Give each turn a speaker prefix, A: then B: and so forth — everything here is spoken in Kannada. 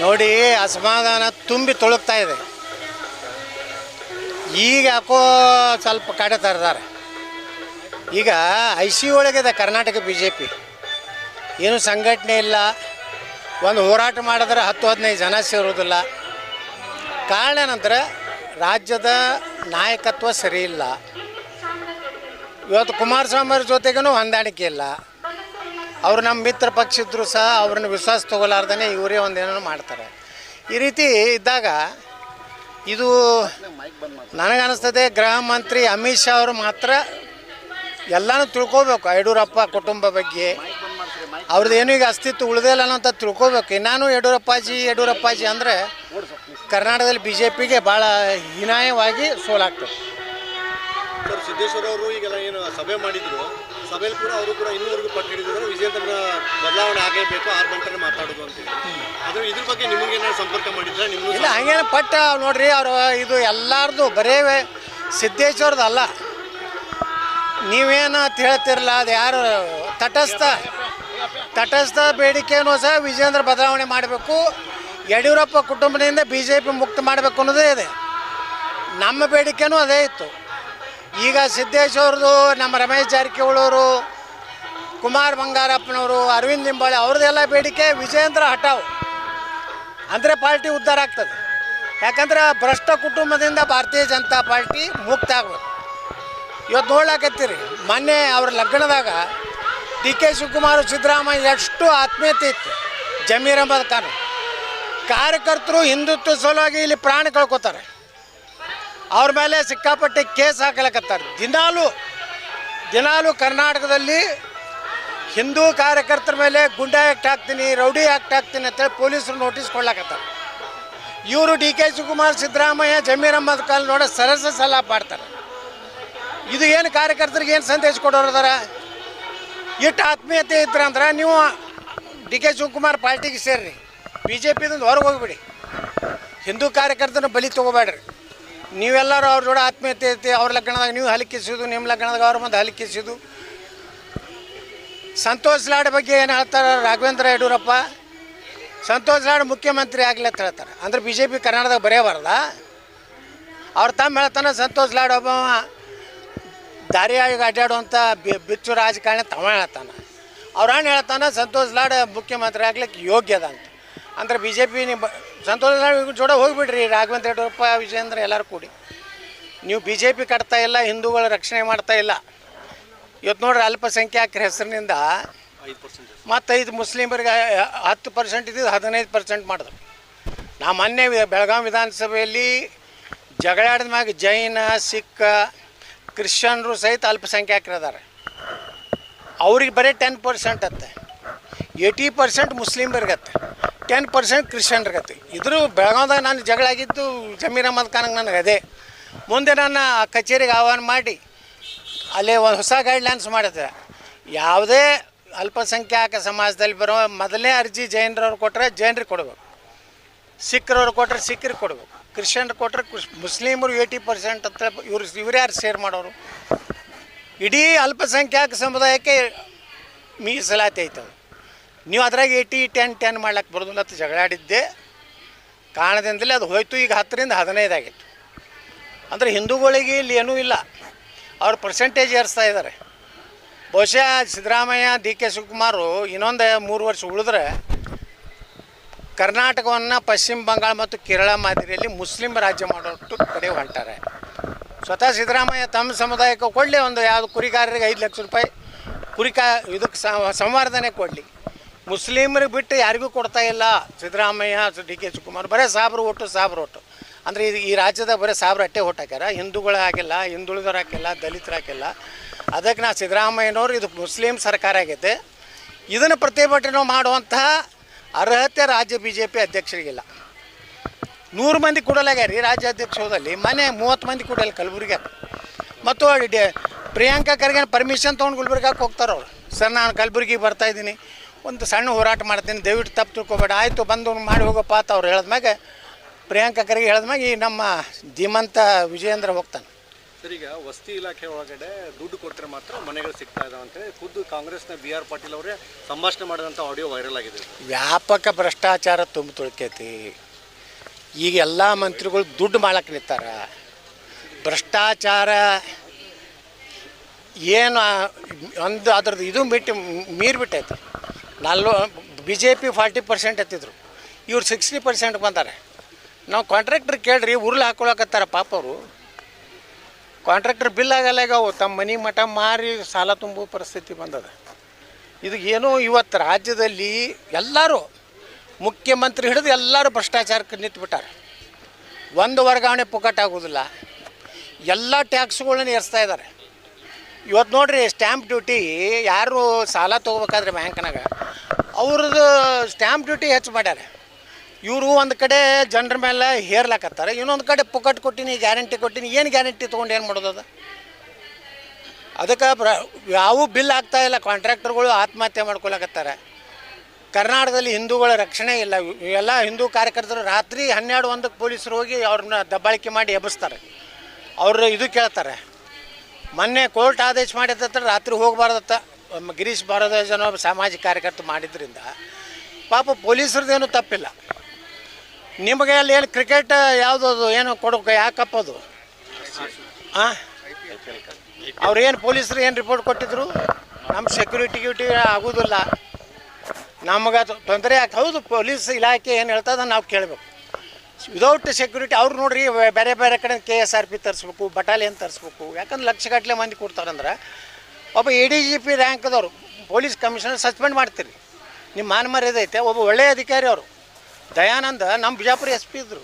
A: ನೋಡಿ ಅಸಮಾಧಾನ ತುಂಬಿ ತೊಳಗ್ತಾ ಇದೆ. ಈಗ ಯಾಕೋ ಸ್ವಲ್ಪ ಕಡೆ ತರ್ದಾರೆ. ಈಗ ಐ ಸಿ ಒಳಗಿದೆ ಕರ್ನಾಟಕ ಬಿ ಜೆ ಪಿ. ಏನು ಸಂಘಟನೆ ಇಲ್ಲ. ಒಂದು ಹೋರಾಟ ಮಾಡಿದ್ರೆ ಹತ್ತು, ಹದಿನೈದು ಜನ ಸೇರೋದಿಲ್ಲ ಕಾರಣ ಏನಂದ್ರೆ, ರಾಜ್ಯದ ನಾಯಕತ್ವ ಸರಿ ಇಲ್ಲ. ಇವತ್ತು ಕುಮಾರಸ್ವಾಮಿ ಅವ್ರ ಜೊತೆಗೂ ಹೊಂದಾಣಿಕೆ ಇಲ್ಲ. ಅವ್ರು ನಮ್ಮ ಮಿತ್ರ ಪಕ್ಷ ಇದ್ದರೂ ಸಹ ಅವ್ರನ್ನ ವಿಶ್ವಾಸ ತಗೊಳಾರ್ದೇ ಇವರೇ ಒಂದೇನೋ ಮಾಡ್ತಾರೆ. ಈ ರೀತಿ ಇದ್ದಾಗ ಇದು ನನಗನ್ನಿಸ್ತದೆ ಗೃಹ ಮಂತ್ರಿ ಅಮಿತ್ ಶಾ ಅವರು ಮಾತ್ರ ಎಲ್ಲನೂ ತಿಳ್ಕೊಬೇಕು ಯಡಿಯೂರಪ್ಪ ಕುಟುಂಬ ಬಗ್ಗೆ. ಅವ್ರದ್ದು ಏನೂ ಈಗ ಅಸ್ತಿತ್ವ ಉಳಿದೇ ಇಲ್ಲ ಅಂತ ತಿಳ್ಕೊಬೇಕು. ಇನ್ನಾನು ಯಡಿಯೂರಪ್ಪಾಜಿ ಯಡಿಯೂರಪ್ಪಾಜಿ ಅಂದರೆ ಕರ್ನಾಟಕದಲ್ಲಿ ಬಿ ಜೆ ಪಿಗೆ ಭಾಳ ಹೀನಾಯವಾಗಿ ಸೋಲಾಗ್ತದೆ.
B: ಸರ್ ಸಿದ್ದೇಶ್ವರ ಅವರು ಈಗೆಲ್ಲ ಏನು ಸಭೆ ಮಾಡಿದ್ರು ಸಭೆಯಲ್ಲಿ ಕೂಡ ಅವರು ಕೂಡ ಇನ್ನೂವರೆಗೂ ಪಟ್ಟು ಹಿಡಿದಿದ್ದಾರೆ ವಿಜೇಂದ್ರನ ಬದಲಾವಣೆ ಆಗಲೇಬೇಕು ಆರು ಗಂಟೆ ಮಾತಾಡೋದು ಅಂತ ಅದು ಇದ್ರ ಬಗ್ಗೆ ನಿಮಗೆ ಏನಾದ್ರು ಸಂಪರ್ಕ ಮಾಡಿದ್ರೆ? ನಿಮ್ಗೆ
A: ಇಲ್ಲ ಹಂಗೇನು ಪಟ್ಟ ನೋಡ್ರಿ ಅವರು ಇದು ಎಲ್ಲಾರ್ದು ಬರೇ ಸಿದ್ದೇಶ್ವರದ ಅಲ್ಲ ನೀವೇನು ಅಂತ ಹೇಳ್ತಿರಲ್ಲ ಅದು ಯಾರು ತಟಸ್ಥ ತಟಸ್ಥ ಬೇಡಿಕೆನೂ ಸಹ ವಿಜೇಂದ್ರ ಬದಲಾವಣೆ ಮಾಡಬೇಕು. ಯಡಿಯೂರಪ್ಪ ಕುಟುಂಬದಿಂದ ಬಿ ಜೆ ಪಿ ಮುಕ್ತ ಮಾಡಬೇಕು ಅನ್ನೋದೇ ಇದೆ. ನಮ್ಮ ಬೇಡಿಕೆನೂ ಅದೇ ಇತ್ತು. ಈಗ ಸಿದ್ದೇಶ್ವರದು, ನಮ್ಮ ರಮೇಶ್ ಜಾರಕಿಹೊಳಿ ಅವರು ಕುಮಾರ್ ಬಂಗಾರಪ್ಪನವರು, ಅರವಿಂದ್ ನಿಂಬಾಳೆ, ಅವ್ರದ್ದೆಲ್ಲ ಬೇಡಿಕೆ ವಿಜಯೇಂದ್ರ ಹಟಾವ್ ಅಂದರೆ ಪಾರ್ಟಿ ಉದ್ಧಾರ ಆಗ್ತದೆ. ಯಾಕಂದ್ರೆ ಭ್ರಷ್ಟ ಕುಟುಂಬದಿಂದ ಭಾರತೀಯ ಜನತಾ ಪಾರ್ಟಿ ಮುಕ್ತ ಆಗ್ಬೇಕು. ಇವತ್ತು ನೋಡ್ಲಾಕತ್ತೀರಿ, ಮೊನ್ನೆ ಅವ್ರ ಲಗ್ನದಾಗ ಡಿ ಕೆ ಶಿವಕುಮಾರ್ ಸಿದ್ದರಾಮಯ್ಯ ಎಷ್ಟು ಆತ್ಮೀಯತೆ ಇತ್ತು. ಜಮೀರ್ ಅಹಮದ್ ಖಾನ್. ಕಾರ್ಯಕರ್ತರು ಹಿಂದುತ್ವ ಸಲುವಾಗಿ ಇಲ್ಲಿ ಪ್ರಾಣ ಕಳ್ಕೊತಾರೆ. ಅವ್ರ ಮೇಲೆ ಸಿಕ್ಕಾಪಟ್ಟೆ ಕೇಸ್ ಹಾಕಲಕತ್ತಾರೆ. ದಿನಾಲು ದಿನಾಲು ಕರ್ನಾಟಕದಲ್ಲಿ ಹಿಂದೂ ಕಾರ್ಯಕರ್ತರ ಮೇಲೆ ಗುಂಡಾ ಆ್ಯಕ್ಟ್ ಹಾಕ್ತೀನಿ, ರೌಡಿ ಆ್ಯಕ್ಟ್ ಹಾಕ್ತೀನಿ ಅಂತೇಳಿ ಪೊಲೀಸರು ನೋಟಿಸ್ ಕೊಡ್ಲಾಕತ್ತಾರೆ. ಇವರು ಡಿ ಕೆ ಶಿವಕುಮಾರ್, ಸಿದ್ದರಾಮಯ್ಯ, ಜಮೀರ್ ಅಹಮದ್ ಖಾನ್ ನೋಡ ಸರಸ ಸಲ ಮಾಡ್ತಾರೆ. ಇದು ಏನು ಕಾರ್ಯಕರ್ತರಿಗೆ ಏನು ಸಂದೇಶ ಕೊಡೋರು ಅದಾರ? ಇಟ್ಟು ಆತ್ಮೀಯತೆ ಇದ್ರಂದ್ರೆ ನೀವು ಡಿ ಕೆ ಶಿವಕುಮಾರ್ ಪಾರ್ಟಿಗೆ ಸೇರ್ರಿ. ಬಿ ಜೆ ಪಿದಿಂದ ಹೊರಗೆ ಹೋಗ್ಬಿಡಿ. ಹಿಂದೂ ಕಾರ್ಯಕರ್ತನ ಬಲಿ ತೊಗೋಬೇಡ್ರಿ. ನೀವೆಲ್ಲರೂ ಅವ್ರ ಜೋಡ ಆತ್ಮೀಯತೆ ಐತಿ, ಅವ್ರ ಲಗ್ನದಾಗ ನೀವು ಹಲಿಕಿಸೋದು ನಿಮ್ಮ ಲಗ್ನದಾಗ ಅವ್ರ ಮುಂದೆ ಹಲಿಕಿಸೋದು ಸಂತೋಷ್ ಲಾಡ್ ಬಗ್ಗೆ ಏನು ಹೇಳ್ತಾರೆ ರಾಘವೇಂದ್ರ ಯಡಿಯೂರಪ್ಪ? ಸಂತೋಷ್ ಲಾಡ್ ಮುಖ್ಯಮಂತ್ರಿ ಆಗಲಿ ಅಂತ ಹೇಳ್ತಾರೆ. ಅಂದ್ರೆ ಬಿ ಜೆ ಪಿ ಕರ್ನಾಟಕದಾಗ ಬರೆಯಬಾರ್ದ? ಅವ್ರ ತಮ್ಮ ಹೇಳ್ತಾನೆ, ಸಂತೋಷ್ ಲಾಡ್ ಒಬ್ಬ ದಾರಿಯಾಗಿ ಅಡ್ಡಾಡುವಂಥ ಬಿ- ಬಿಚ್ಚು ರಾಜಕಾರಣಿ ತಮ್ಮ ಹೇಳ್ತಾನೆ. ಅವ್ರ ಅಣ್ಣ ಹೇಳ್ತಾನೆ, ಸಂತೋಷ್ ಲಾಡ್ ಮುಖ್ಯಮಂತ್ರಿ ಆಗ್ಲಿಕ್ಕೆ ಯೋಗ್ಯದ ಅಂತ. ಅಂದ್ರೆ ಬಿ ಜೆ ಪಿ ನಿಮ್ಮ ಸಂತೋಷ ಜೋಡ ಹೋಗಿಬಿಡ್ರಿ, ರಾಘವೇಂದ್ರ ಯಡಿಯೂರಪ್ಪ ವಿಜಯೇಂದ್ರ ಎಲ್ಲರೂ ಕೂಡಿ. ನೀವು ಬಿ ಜೆ ಪಿ ಕಟ್ತಾ ಇಲ್ಲ, ಹಿಂದೂಗಳ ರಕ್ಷಣೆ ಮಾಡ್ತಾ ಇಲ್ಲ. ಇವತ್ತು ನೋಡ್ರಿ ಅಲ್ಪಸಂಖ್ಯಾತರ ಹೆಸರಿನಿಂದ ಮತ್ತು ಐದು ಮುಸ್ಲಿಮರಿಗೆ ಹತ್ತು ಪರ್ಸೆಂಟ್ ಇದ್ದಿದ್ದು ಹದಿನೈದು ಪರ್ಸೆಂಟ್ ಮಾಡಿದ್ರು. ನಾ ಮೊನ್ನೆ ಬೆಳಗಾವಿ ವಿಧಾನಸಭೆಯಲ್ಲಿ ಜಗಳಾಡಿದ ಮ್ಯಾಗ ಜೈನ ಸಿಖ್ ಕ್ರಿಶ್ಚಿಯನ್ರು ಸಹಿತ ಅಲ್ಪಸಂಖ್ಯಾತರು ಅದಾರೆ ಅವ್ರಿಗೆ ಬರೀ ಟೆನ್ ಪರ್ಸೆಂಟ್ ಅತ್ತೆ. ಏಯ್ಟಿ ಪರ್ಸೆಂಟ್ ಮುಸ್ಲಿಮರಿಗತ್ತೆ. ಟೆನ್ ಪರ್ಸೆಂಟ್ ಕ್ರಿಶ್ಚಿಯನ್ರಿಗತ್ತೆ ಇದ್ರೂ ಬೆಳಗಾವ್ದಾಗ ನಾನು ಜಗಳ ಆಗಿದ್ದು ಜಮೀರ್ ಅಹಮದ್ ಖಾನ್ಗೆ ನನಗೆ ಅದೇ. ಮುಂದೆ ನನ್ನ ಕಚೇರಿಗೆ ಆಹ್ವಾನ ಮಾಡಿ, ಅಲ್ಲಿ ಒಂದು ಹೊಸ ಗೈಡ್ಲೈನ್ಸ್ ಮಾಡಿದೆ. ಯಾವುದೇ ಅಲ್ಪಸಂಖ್ಯಾತ ಸಮಾಜದಲ್ಲಿ ಬರೋ ಮೊದಲನೇ ಅರ್ಜಿ ಜೈನರವ್ರು ಕೊಟ್ಟರೆ ಜೈನರಿಗೆ ಕೊಡಬೇಕು. ಸಿಖ್ರವ್ರು ಕೊಟ್ಟರೆ ಸಿಖ್ರಿಗೆ ಕೊಡಬೇಕು. ಕ್ರಿಶ್ಚಿಯನ್ರು ಕೊಟ್ಟರೆ ಮುಸ್ಲಿಮರು ಏಯ್ಟಿ ಪರ್ಸೆಂಟ್ ಅಂತ ಇವರು, ಇವ್ರು ಯಾರು ಶೇರ್ ಮಾಡೋರು? ಇಡೀ ಅಲ್ಪಸಂಖ್ಯಾತ ಸಮುದಾಯಕ್ಕೆ ಮೀಸಲಾತಿ ಐತವೆ ನೀವು ಅದ್ರಾಗ ಏಯ್ಟಿ ಟೆನ್ ಟೆನ್ ಮಾಡ್ಲಕ್ಕೆ ಬರೋದಿಲ್ಲ ಅಂತ ಜಗಳಾಡಿದ್ದೆ. ಕಾರಣದಿಂದಲೇ ಅದು ಹೋಯ್ತು. ಈಗ ಹತ್ತರಿಂದ ಹದಿನೈದು ಆಗಿತ್ತು. ಅಂದರೆ ಹಿಂದೂಗಳಿಗೆ ಇಲ್ಲಿ ಏನೂ ಇಲ್ಲ. ಅವ್ರ ಪರ್ಸೆಂಟೇಜ್ ಏರಿಸ್ತಾ ಇದ್ದಾರೆ. ಬಹುಶಃ ಸಿದ್ದರಾಮಯ್ಯ ಡಿ ಕೆ ಶಿವಕುಮಾರು ಇನ್ನೊಂದು ಮೂರು ವರ್ಷ ಉಳಿದ್ರೆ ಕರ್ನಾಟಕವನ್ನು ಪಶ್ಚಿಮ ಬಂಗಾಳ ಮತ್ತು ಕೇರಳ ಮಾದರಿಯಲ್ಲಿ ಮುಸ್ಲಿಂ ರಾಜ್ಯ ಮಾಡೋಟ್ಟು ಕಡೆ ಹೊಂಟಾರೆ ಸ್ವತಃ ಸಿದ್ದರಾಮಯ್ಯ ತಮ್ಮ ಸಮುದಾಯಕ್ಕೆ ಕೊಡಲಿ. ಒಂದು ಯಾವುದು ಕುರಿಗಾರರಿಗೆ ಐದು ಲಕ್ಷ ರೂಪಾಯಿ ಕುರಿಕಾ ಇದಕ್ಕೆ ಸಂವರ್ಧನೆ ಕೊಡಲಿ. ಮುಸ್ಲಿಮರಿಗೆ ಬಿಟ್ಟು ಯಾರಿಗೂ ಕೊಡ್ತಾ ಇಲ್ಲ. ಸಿದ್ದರಾಮಯ್ಯ ಡಿ ಕೆ ಶಿವಕುಮಾರ್, ಬರೀ ಸಾಬ್ರು ಓಟು ಸಾಬ್ರು ಓಟು. ಅಂದರೆ ಇದು ಈ ರಾಜ್ಯದಾಗ ಬರೀ ಸಾಬ್ರು ಅಟ್ಟೆ ಓಟ್ ಹಾಕ್ಯಾರ. ಹಿಂದೂಗಳು ಹಾಕಿಲ್ಲ, ಹಿಂದುಳಿದವ್ರು ಹಾಕಿಲ್ಲ, ದಲಿತರು ಹಾಕಿಲ್ಲ. ಅದಕ್ಕೆ ನಾ ಸಿದ್ದರಾಮಯ್ಯನವ್ರು ಇದು ಮುಸ್ಲಿಂ ಸರ್ಕಾರ ಆಗೈತೆ. ಇದನ್ನು ಪ್ರತಿಭಟನೆ ಮಾಡುವಂತಹ ಅರ್ಹತೆ ರಾಜ್ಯ ಬಿ ಜೆ ಪಿ ಅಧ್ಯಕ್ಷರಿಗಿಲ್ಲ. ನೂರು ಮಂದಿ ಕೊಡಲಾಗ್ಯಾರ ಈ ರಾಜ್ಯ ಅಧ್ಯಕ್ಷದಲ್ಲಿ ಮನೆ ಮೂವತ್ತು ಮಂದಿ ಕೊಡಲ್ಲ ಕಲಬುರ್ಗಿ ಮತ್ತು ಡೆ ಪ್ರಿಯಾಂಕಾ ಖರ್ಗೆ ಪರ್ಮಿಷನ್ ತೊಗೊಂಡು ಗುಲ್ಬರ್ಗಾಕ್ಕೆ ಹೋಗ್ತಾರೆ ಅವ್ರು. ಸರ್, ನಾನು ಕಲಬುರ್ಗಿಗೆ ಬರ್ತಾ ಇದ್ದೀನಿ. ಒಂದು ಸಣ್ಣ ಹೋರಾಟ ಮಾಡ್ತೀನಿ ದಯವಿಟ್ಟು ತಪ್ಪು ತಿಳ್ಕೊಬೇಡ. ಆಯಿತು ಬಂದು ಮಾಡಿ ಹೋಗಪ್ಪ ಅಂತ ಅವ್ರು ಹೇಳಿದ್ಮ್ಯಾಗ ಪ್ರಿಯಾಂಕಾ ಖರ್ಗೆ ಹೇಳಿದ್ಮ್ಯಾಗ ಈ ನಮ್ಮ ಧೀಮಂತ ವಿಜಯೇಂದ್ರ ಹೋಗ್ತಾನೆ.
B: ಸರ್ ಈಗ ವಸತಿ ಇಲಾಖೆ ಒಳಗಡೆ ದುಡ್ಡು ಕೊಟ್ಟರೆ ಮಾತ್ರ ಮನೆಗಳು ಸಿಗ್ತಾ ಇದಾವೆ ಅಂತೇಳಿ ಖುದ್ದು ಕಾಂಗ್ರೆಸ್ನ ಬಿ ಆರ್ ಪಾಟೀಲ್ ಅವರೇ ಸಂಭಾಷಣೆ ಮಾಡಿದಂಥ ಆಡಿಯೋ ವೈರಲ್ ಆಗಿದೆ.
A: ವ್ಯಾಪಕ ಭ್ರಷ್ಟಾಚಾರ ತುಂಬ ತುಳ್ಕೈತಿ ಈಗ ಎಲ್ಲ ಮಂತ್ರಿಗಳು ದುಡ್ಡು ಮಾಡಕ್ಕೆ ನಿಂತಾರ. ಭ್ರಷ್ಟಾಚಾರ ಏನು ಒಂದು ಅದ್ರದ್ದು ಇದು ಬಿಟ್ಟು ಮೀರಿ ಬಿಟ್ಟೈತೆ ನಲ್ವ B J P forty percent ಎತ್ತಿದ್ರು. ಇವ್ರು ಸಿಕ್ಸ್ಟಿ ಪರ್ಸೆಂಟ್ ಬಂದಾರೆ. ನಾವು ಕಾಂಟ್ರಾಕ್ಟ್ರ್ ಕೇಳ್ರಿ, ಉರುಳು ಹಾಕೊಳಕತ್ತಾರ ಪಾಪ ಅವರು. ಕಾಂಟ್ರಾಕ್ಟ್ರ್ ಬಿಲ್ ಆಗಲ್ಲ ಈಗ ಅವು ತಮ್ಮ ಮನೆ ಮಠ ಮಾರಿ ಸಾಲ ತುಂಬೋ ಪರಿಸ್ಥಿತಿ ಬಂದದ. ಇದು ಏನೋ ಇವತ್ತು ರಾಜ್ಯದಲ್ಲಿ ಎಲ್ಲರೂ, ಮುಖ್ಯಮಂತ್ರಿ ಹಿಡಿದು ಎಲ್ಲರೂ ಭ್ರಷ್ಟಾಚಾರಕ್ಕೆ ನಿಂತುಬಿಟ್ಟಾರೆ. ಒಂದು ವರ್ಗಾವಣೆ ಪುಕಟ್ ಆಗೋದಿಲ್ಲ. ಎಲ್ಲ ಟ್ಯಾಕ್ಸ್ಗಳನ್ನ ಏರಿಸ್ತಾ ಇದ್ದಾರೆ ಇವತ್ತು ನೋಡಿರಿ, ಸ್ಟ್ಯಾಂಪ್ ಡ್ಯೂಟಿ, ಯಾರು ಸಾಲ ತೊಗೋಬೇಕಾದ್ರೆ ಬ್ಯಾಂಕ್ನಾಗ ಅವ್ರದ್ದು ಸ್ಟ್ಯಾಂಪ್ ಡ್ಯೂಟಿ ಹೆಚ್ಚು ಮಾಡ್ಯಾರ. ಇವರು ಒಂದು ಕಡೆ ಜನರ ಮೇಲೆ ಹೇರ್ಲಾಕತ್ತಾರೆ, ಇನ್ನೊಂದು ಕಡೆ ಪುಕ್ಕಟ್ ಕೊಟ್ಟಿನಿ ಗ್ಯಾರಂಟಿ ಕೊಟ್ಟಿನಿ, ಏನು ಗ್ಯಾರಂಟಿ ತೊಗೊಂಡು ಏನು ಮಾಡೋದು ಅದು? ಅದಕ್ಕೆ ಪ್ರ, ಯಾವ ಬಿಲ್ ಆಗ್ತಾ ಇಲ್ಲ ಕಾಂಟ್ರಾಕ್ಟರ್ಗಳು ಆತ್ಮಹತ್ಯೆ ಮಾಡ್ಕೊಳಕತ್ತಾರೆ. ಕರ್ನಾಟಕದಲ್ಲಿ ಹಿಂದೂಗಳ ರಕ್ಷಣೆ ಇಲ್ಲ, ಎಲ್ಲ ಹಿಂದೂ ಕಾರ್ಯಕರ್ತರು ರಾತ್ರಿ ಹನ್ನೆರಡು ಒಂದಕ್ಕೆ ಪೊಲೀಸರು ಹೋಗಿ ಅವ್ರನ್ನ ದಬ್ಬಾಳಿಕೆ ಮಾಡಿ ಎಬ್ಬಿಸ್ತಾರೆ. ಅವರು ಇದು ಕೇಳ್ತಾರೆ, ಮೊನ್ನೆ ಕೋರ್ಟ್ ಆದೇಶ ಮಾಡಿದತ್ತ ರಾತ್ರಿ ಹೋಗಬಾರ್ದತ್ತ. ಗಿರೀಶ್ ಭಾರದ್ವಾಜ್ ಅನ್ನೋ ಸಾಮಾಜಿಕ ಕಾರ್ಯಕರ್ತ ಮಾಡಿದ್ರಿಂದ ಪಾಪ ಪೊಲೀಸರದೇನು ತಪ್ಪಿಲ್ಲ. ನಿಮಗೆ ಅಲ್ಲಿ ಏನು ಕ್ರಿಕೆಟ್ ಯಾವುದದು ಏನು ಕೊಡಬೇಕು ಯಾಕಪ್ಪದು ಹಾಂ ಅವ್ರೇನು ಪೊಲೀಸರು ಏನು ರಿಪೋರ್ಟ್ ಕೊಟ್ಟಿದ್ರು? ನಮ್ಮ ಸೆಕ್ಯೂರಿಟಿ ಗ್ಯೂಟಿ ಆಗೋದಿಲ್ಲ. ನಮಗೆ ತೊಂದರೆ ಯಾಕೆ ಹೌದು, ಪೊಲೀಸ್ ಇಲಾಖೆ ಏನು ಹೇಳ್ತದ ನಾವು ಕೇಳಬೇಕು. ವಿದೌಟ್ ಸೆಕ್ಯೂರಿಟಿ ಅವ್ರು ನೋಡ್ರಿ, ಬೇರೆ ಬೇರೆ ಕಡೆ ಕೆ ಎಸ್ ಆರ್ ಪಿ ತರಿಸ್ಬೇಕು ಬಟಾಲಿಯನ್ ತರಿಸ್ಬೇಕು, ಯಾಕಂದ್ರೆ ಲಕ್ಷಗಟ್ಟಲೆ ಮಂದಿ ಕೊಡ್ತಾರಂದ್ರೆ ಒಬ್ಬ ಎ ಡಿ ಜಿ ಪಿ ರ್ಯಾಂಕ್ದವರು, ಪೊಲೀಸ್ ಕಮಿಷನರ್ ಸಸ್ಪೆಂಡ್ ಮಾಡ್ತೀರಿ. ನಿಮ್ಮ ಮಾನ ಮರ್ಯಾದೆ ಐತೆ, ಒಬ್ಬ ಒಳ್ಳೆಯ ಅಧಿಕಾರಿ ಅವರು. ದಯಾನಂದ ನಮ್ಮ ಬಿಜಾಪುರ ಎಸ್ ಪಿ ಇದ್ದರು